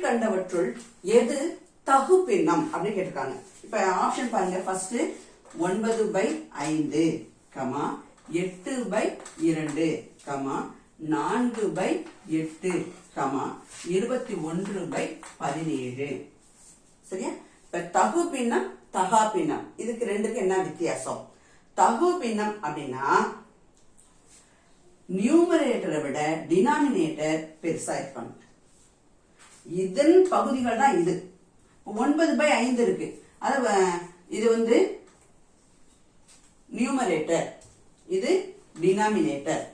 கீழ்கண்டவற்றுள் எது தகு பின்னம் அப்படின்னு கேட்டிருக்காங்க. இப்ப ஆப்ஷன் பாருங்க. ஃபர்ஸ்ட் ஒன்பது பை ஐந்து கமா எட்டு பை இரண்டு கமா நான்கு பை எட்டு கமா இருபத்தி ஒன்று பை பதினேழு. சரியா? இப்ப தகு பின்னம் தகா பின்னம் இதுக்கு ரெண்டுக்கு என்ன வித்தியாசம்? தகு பின்னம் அப்படின்னா நியூமரேட்டரை விட டினாமினேட்டர் பெருசா இருக்கணும். இதன் பகுதிகள் தான் இது. ஒன்பது பை ஐந்து இருக்கு. அது வ- இது வந்து நியூமரேட்டர் இது டினாமினேட்டர்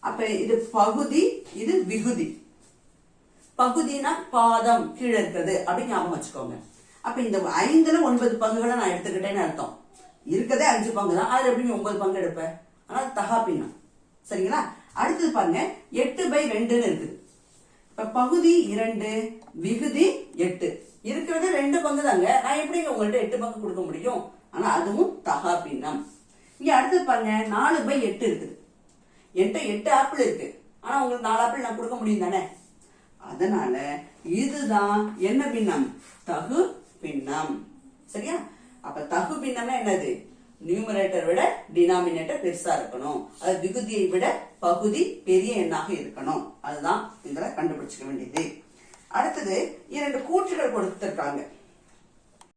அப்ப இது பகுதி இது விகுதி. பகுதினா பாதம் கீழே இருக்கிறது அப்படின்னு ஞாபகம் வச்சுக்கோங்க. அப்ப இந்த ஐந்துல ஒன்பது பங்குகளை நான் எடுத்துக்கிட்டேன்னு அர்த்தம். இருக்கதே அஞ்சு பங்கு தான். அதுல எப்படி நீ ஒன்பது பங்கு எடுப்ப? ஆனா தகா பின்னம் சரிங்களா? அடுத்தது பாருங்க. எட்டு பை ரெண்டுன்னு இருக்குது. இப்ப பகுதி இரண்டு விகுதி எட்டு. இருக்கிறது ரெண்டு பங்கு தாங்க நான் எப்படிங்க உங்கள்ட்ட எட்டு பங்கு கொடுக்க முடியும்? ஆனா அதுவும் தகா பின்னம் இங்க அடுத்தது பாருங்க நாலு பை எட்டு இருக்குது. என்கிட்ட எட்டு ஆப்பிள் இருக்கு. ஆனா உங்களுக்கு நாலு ஆப்பிள் நான் கொடுக்க முடியும் தானே? அதனால இதுதான் என்ன பின்னம்? தகு பின்னம் சரியா? அப்ப தகு பின்னம்னா என்னது? நியூமரேட்டர் விட டினாமினேட்டர் பெருசா இருக்கணும். அது விகுதியை விட பகுதி பெரிய எண்ணாக இருக்கணும். அதுதான் இதுல கண்டுபிடிச்சிக்க வேண்டியது. அடுத்தது இரண்டு கூற்றுகள் கொடுத்திருக்காங்க.